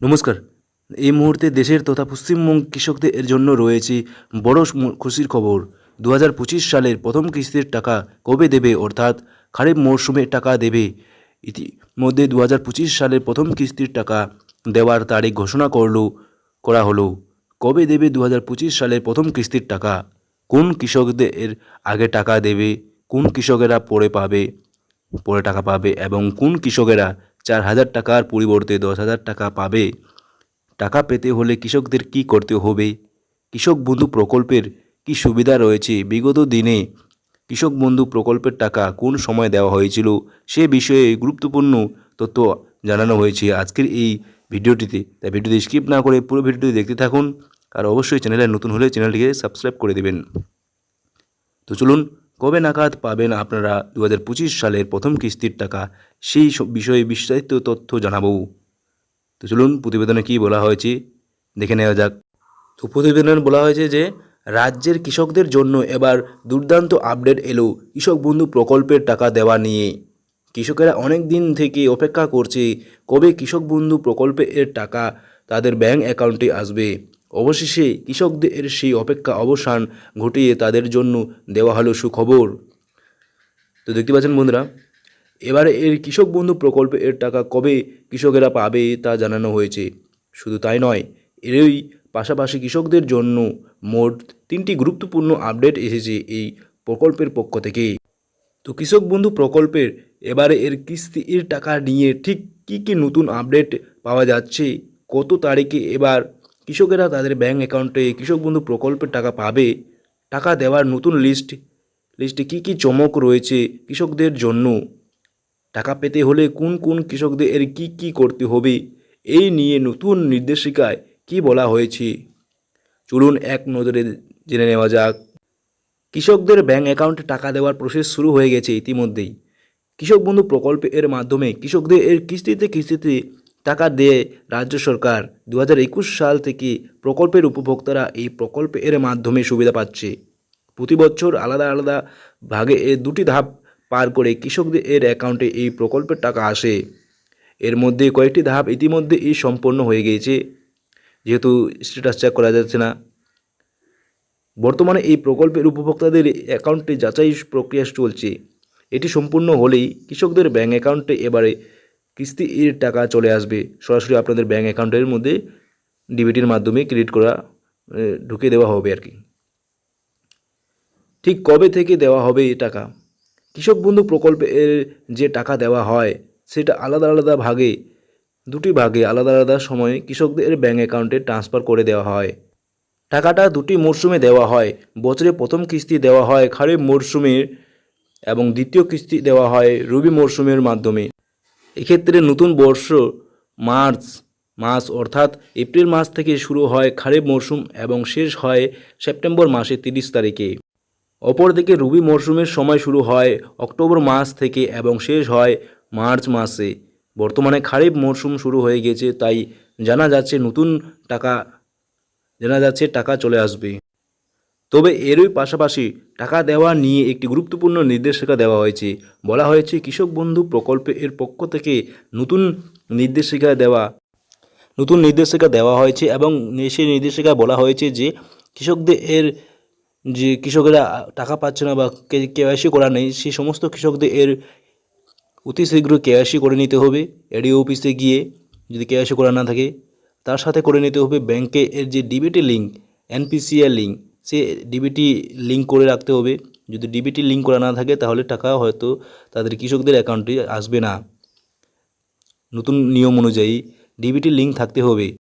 নমস্কার। এই মুহূর্তে দেশের তথা পশ্চিমবঙ্গ কৃষকদের জন্য রয়েছে বড় খুশির খবর। দু হাজার পঁচিশ সালের প্রথম কিস্তির টাকা কবে দেবে অর্থাৎ খারিফ মরশুমে টাকা দেবে। ইতিমধ্যে দু হাজার পঁচিশ সালের প্রথম কিস্তির টাকা দেওয়ার তারিখ ঘোষণা করল, করা হলো। কবে দেবে দু হাজার পঁচিশ সালের প্রথম কিস্তির টাকা? কোন কৃষকদের আগে টাকা দেবে? কোন কৃষকেরা পরে পাবে, পরে টাকা পাবে এবং কোন কৃষকেরা চার হাজার টাকার পরিবর্তে দশ হাজার টাকা পাবে। টাকা পেতে হলে কৃষকদের কি করতে হবে? কৃষক বন্ধু প্রকল্পের কি সুবিধা রয়েছে? বিগত দিনে কৃষক বন্ধু প্রকল্পের টাকা কোন সময় দেওয়া হয়েছিল সে বিষয়ে গুরুত্বপূর্ণ তথ্য জানানো হয়েছে আজকের এই ভিডিওটিতে। তাই ভিডিওটি স্কিপ না করে পুরো ভিডিওটি দেখতে থাকুন আর অবশ্যই চ্যানেলে নতুন হলে চ্যানেলটিকে সাবস্ক্রাইব করে দেবেন। তো চলুন কবে নাগাদ পাবেন আপনারা দু হাজার পঁচিশ সালের প্রথম কিস্তির টাকা? সেই বিষয়ে বিস্তারিত তথ্য জানাব। তো চলুন, প্রতিবেদনে কী বলা হয়েছে? দেখে নেওয়া যাক। তো প্রতিবেদনে বলা হয়েছে যে, রাজ্যের কৃষকদের জন্য এবার দুর্দান্ত আপডেট এলো কৃষক বন্ধু প্রকল্পের টাকা দেওয়া নিয়ে। কৃষকেরা অনেক দিন থেকে অপেক্ষা করছে কবে কৃষক বন্ধু প্রকল্পে এর টাকা তাদের ব্যাংক অ্যাকাউন্টে আসবে। অবশেষে কৃষকদের সেই অপেক্ষা অবসান ঘটিয়ে তাদের জন্য দেওয়া হলো সুখবর। তো দেখতে পাচ্ছেন বন্ধুরা, এবারে এর কৃষক বন্ধু প্রকল্পে এর টাকা কবে কৃষকেরা পাবে তা জানানো হয়েছে। শুধু তাই নয়, এরই পাশাপাশি কৃষকদের জন্য মোট তিনটি গুরুত্বপূর্ণ আপডেট এসেছে এই প্রকল্পের পক্ষ থেকে। তো কৃষক বন্ধু প্রকল্পের এবারে এর কিস্তির টাকা নিয়ে ঠিক কী কী নতুন আপডেট পাওয়া যাচ্ছে, কত তারিখে এবার কৃষকেরা তাদের ব্যাঙ্ক অ্যাকাউন্টে কৃষক বন্ধু প্রকল্পের টাকা পাবে, টাকা দেওয়ার নতুন লিস্ট লিস্টে কী কী চমক রয়েছে কৃষকদের জন্য? টাকা পেতে হলে কোন কোন কৃষকদের এর কী কী করতে হবে? এই নিয়ে নতুন নির্দেশিকায় কি বলা হয়েছে? চলুন এক নজরে জেনে নেওয়া যাক। কৃষকদের ব্যাঙ্ক অ্যাকাউন্টে টাকা দেওয়ার প্রসেস শুরু হয়ে গেছে ইতিমধ্যেই। কৃষক বন্ধু প্রকল্প এর মাধ্যমে কৃষকদের এর কিস্তিতে কিস্তিতে টাকা দিয়ে রাজ্য সরকার দু হাজার একুশ সাল থেকে প্রকল্পের উপভোক্তারা এই প্রকল্প এর মাধ্যমে সুবিধা পাচ্ছে। প্রতি বছর আলাদা আলাদা ভাগে এ দুটি ধাপ পার করে কৃষকদের এর অ্যাকাউন্টে এই প্রকল্পের টাকা আসে। এর মধ্যে কয়েকটি ধাপ ইতিমধ্যে এই সম্পন্ন হয়ে গিয়েছে। যেহেতু স্ট্যাটাস চেক করা যাচ্ছে না। বর্তমানে এই প্রকল্পের উপভোক্তাদের অ্যাকাউন্টে যাচাই প্রক্রিয়া চলছে। এটি সম্পূর্ণ হলেই কৃষকদের ব্যাঙ্ক অ্যাকাউন্টে এবারে কিস্তি এর টাকা চলে আসবে। সরাসরি আপনাদের ব্যাঙ্ক অ্যাকাউন্টের মধ্যে ডিবিটির মাধ্যমে ক্রেডিট করা ঢুকে দেওয়া হবে আর কি। ঠিক কবে থেকে দেওয়া হবে এই টাকা? কৃষক বন্ধু প্রকল্পে যে টাকা দেওয়া হয়, সেটা আলাদা আলাদা ভাগে, দুটি ভাগে আলাদা আলাদা সময়ে কৃষকদের ব্যাঙ্ক অ্যাকাউন্টে ট্রান্সফার করে দেওয়া হয়। টাকাটা দুটি মরশুমে দেওয়া হয়। বছরে প্রথম কিস্তি দেওয়া হয় খারিফ মরশুমের এবং দ্বিতীয় কিস্তি দেওয়া হয় রবি মরশুমের মাধ্যমে। এক্ষেত্রে নতুন বর্ষ মার্চ, মাস অর্থাৎ এপ্রিল মাস থেকে শুরু হয় খারিফ মরশুম এবং শেষ হয় সেপ্টেম্বর মাসের তিরিশ তারিখে। অপরদিকে রবি মরশুমের সময় শুরু হয় অক্টোবর মাস থেকে এবং শেষ হয় মার্চ মাসে। বর্তমানে খারিফ মরশুম শুরু হয়ে গেছে, তাই জানা যাচ্ছে নতুন টাকা, জানা যাচ্ছে টাকা চলে আসবে। তবে এরই পাশাপাশি টাকা দেওয়া নিয়ে একটি গুরুত্বপূর্ণ নির্দেশিকা দেওয়া হয়েছে। বলা হয়েছে কৃষক বন্ধু প্রকল্পে এর পক্ষ থেকে নতুন নির্দেশিকা দেওয়া, নতুন নির্দেশিকা দেওয়া হয়েছে এবং সেই নির্দেশিকায় বলা হয়েছে যে কৃষকদের এর যে কৃষকেরা টাকা পাচ্ছে না বা কেওয়াইসি করা নেই, সেই সমস্ত কৃষকদের এর অতি শীঘ্র কেওয়াইসি করে নিতে হবে এডিও অফিসে গিয়ে, যদি কেওয়াইসি করা না থাকে। তার সাথে করে নিতে হবে ব্যাংকে এর যে ডিবিটি লিঙ্ক এনপিসিআর লিঙ্ক। সে ডিবিটি লিঙ্ক করে রাখতে হবে। যদি ডিবিটি লিঙ্ক করা না থাকে, তাহলে টাকা হয়তো তাদের কৃষকদের অ্যাকাউন্টে আসবে না। নতুন নিয়ম অনুযায়ী ডিবিটি লিঙ্ক থাকতে হবে।